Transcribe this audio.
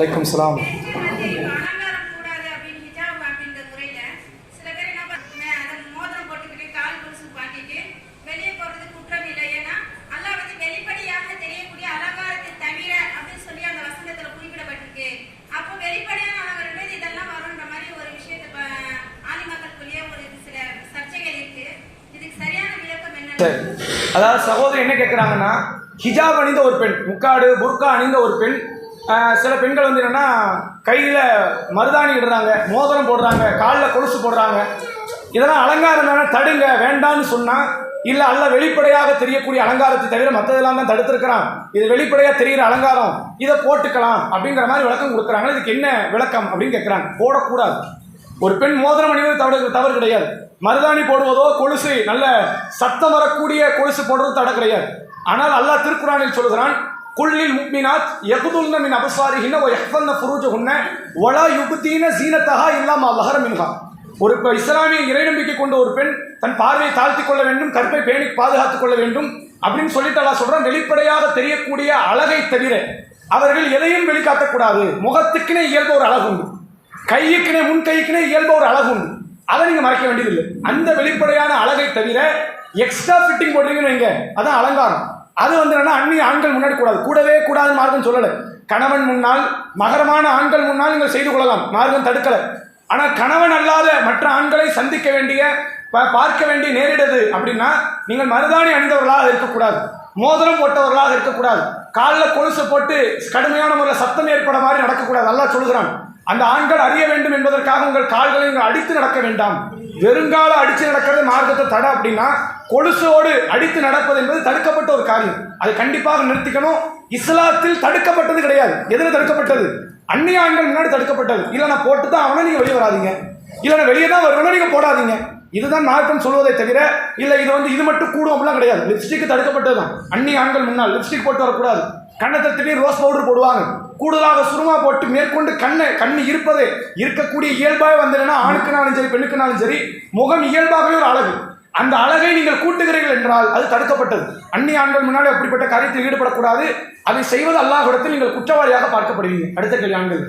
வலைக்கம் சலாம் அலங்காரம் கூடாது அப்படின்னு சில மோதிரம் போட்டுக்கிட்டு கால் பாட்டிட்டு குற்றம் இல்லை ஏன்னா வந்து வெளிப்படையாக தெரியக்கூடிய அலங்காரத்தை தவிர அப்படின்னு சொல்லி அந்த வசனத்துல அப்போ வெளிப்படையான இதெல்லாம் மாதிரி ஒரு ஆலிமாக்களுக்குள்ளேயே சில சர்ச்சைகள் இருக்கு இதுக்கு சரியான விளக்கம் என்ன அதாவது சகோதரி என்ன கேட்குறாங்கன்னா ஹிஜாப் அணிந்த ஒரு பெண் முக்காடு புர்கா அணிந்த ஒரு பெண் சில பெண்கள் வந்து என்னென்னா கையில் மருதாணி இடுறாங்க மோதிரம் போடுறாங்க காலில் கொலுசு போடுறாங்க. இதெல்லாம் அலங்காரம் தானே தடுங்க வேண்டான்னு சொன்னால் இல்லை அல்ல வெளிப்படையாக தெரியக்கூடிய அலங்காரத்தை தவிர மற்றதெல்லாம் தான் தடுத்திருக்கிறான். இது வெளிப்படையாக தெரிகிற அலங்காரம். இதை போட்டுக்கலாம் அப்படிங்கிற மாதிரி விளக்கம் கொடுக்குறாங்க. இதுக்கு என்ன விளக்கம் அப்படின்னு கேட்குறாங்க போடக்கூடாது. ஒரு பெண் மோதிரம் அணிவது தவறு தவறு கிடையாது. மருதாணி போடுவதோ கொலுசு நல்ல சத்தம் வரக்கூடிய கொலுசு போடுறது தடை கிடையாது. ஆனால் அல்லாஹ் திருக்குறானில் சொல்கிறான் குள்ளில் முக்மினாத் யகுதுல்ன மின் அபசாரிகின்ன ஒ யஹ்ஃபன்ன ஃபுரூஜஹுன்ன ஒலா யுகுதீன ஸீனத்தஹா இல்லாம வஹர மின்ஹா. ஒரு இஸ்லாமிய இறைநம்பிக்கை கொண்ட ஒரு பெண் தன் பார்வையை தாழ்த்தி கொள்ள வேண்டும் கற்பை பேணி பாதுகாத்துக் கொள்ள வேண்டும் அப்படின்னு சொல்லிட்டு அல்லா சொல்றான். வெளிப்படையாக தெரியக்கூடிய அழகை தவிர அவர்கள் எதையும் வெளிக்காட்டக்கூடாது முகத்துக்குனே இயல்பு ஒரு அழகு உண்டு. கையுக்குனே முன் கைக்குனே இயல்பு ஒரு அழகு உண்டு. அதை நீங்கள் மறைக்க வேண்டியதில்லை. அந்த வெளிப்படையான அழகை தவிர எக்ஸ்ட்ரா ஃபிட்டிங் போடுறீங்கன்னு வைங்க. அதான் அலங்காரம். அது வந்து என்னன்னா அந்நிய ஆண்கள் முன்னாடி கூடாது. கூடவே கூடாது மார்க்கம் சொல்லலை. கணவன் முன்னால் மகரமான ஆண்கள் முன்னால் நீங்கள் செய்து கொள்ளலாம். மார்க்கம் தடுக்கலை. ஆனால் கணவன் அல்லாத மற்ற ஆண்களை சந்திக்க வேண்டிய ப- பார்க்க வேண்டிய நேரிடுது அப்படின்னா நீங்கள் மருதாணி அணிந்தவர்களாக இருக்கக்கூடாது. மோதிரம் போட்டவர்களாக இருக்கக்கூடாது. காலில் கொலுசு போட்டு கடுமையான முறையில் சத்தம் ஏற்பட மாதிரி நடக்கக்கூடாது. நல்லா சொல்கிறான் அந்த ஆண்கள் அறிய வேண்டும் என்பதற்காக உங்கள் கால்களை நீங்கள் அடித்து நடக்க வேண்டாம். வெறுங்கால அடித்து நடக்கிறது மார்க்கத்தை தடை அப்படின்னா கொலுசோடு அடித்து நடப்பது என்பது தடுக்கப்பட்ட ஒரு காரியம். அதை கண்டிப்பாக நிறுத்திக்கணும். இஸ்லாத்தில் தடுக்கப்பட்டது கிடையாது. எதில் தடுக்கப்பட்டது? அந்நிய ஆண்கள் முன்னாடி தடுக்கப்பட்டது. இல்லை நான் போட்டு தான் அவனை நீங்கள் வெளியே வராதீங்க. இல்லை வெளியே தான் வருவேன்னா நீங்கள் போடாதீங்க. இதுதான் மார்க்கம் சொல்வதை தவிர இல்லை இது வந்து இது மட்டும் கூடும் அப்படிலாம் கிடையாது. லிப்ஸ்டிக் தடுக்கப்பட்டது தான் அந்நிய ஆண்கள் முன்னால் லிப்ஸ்டிக் போட்டு வரக்கூடாது. கண்ணத்தை திடீர் ரோஸ் பவுடர் போடுவாங்க. கூடுதலாக சுருமா போட்டு மேற்கொண்டு கண்ணை கண் இருப்பது இருக்கக்கூடிய இயல்பாக வந்ததுன்னா ஆணுக்குனாலும் சரி பெண்ணுக்குனாலும் சரி முகம் இயல்பாகவே ஒரு அழகு. அந்த அழகை நீங்கள் கூட்டுகிறீர்கள் என்றால் அது தடுக்கப்பட்டது. அந்நிய ஆண்கள் முன்னாடி அப்படிப்பட்ட காரியத்தில் ஈடுபடக்கூடாது. அதை செய்வது அல்லாஹிடத்தில் நீங்கள் குற்றவாளியாக பார்க்கப்படுவீங்க அடுத்த கேள்வி ஆண்கள்.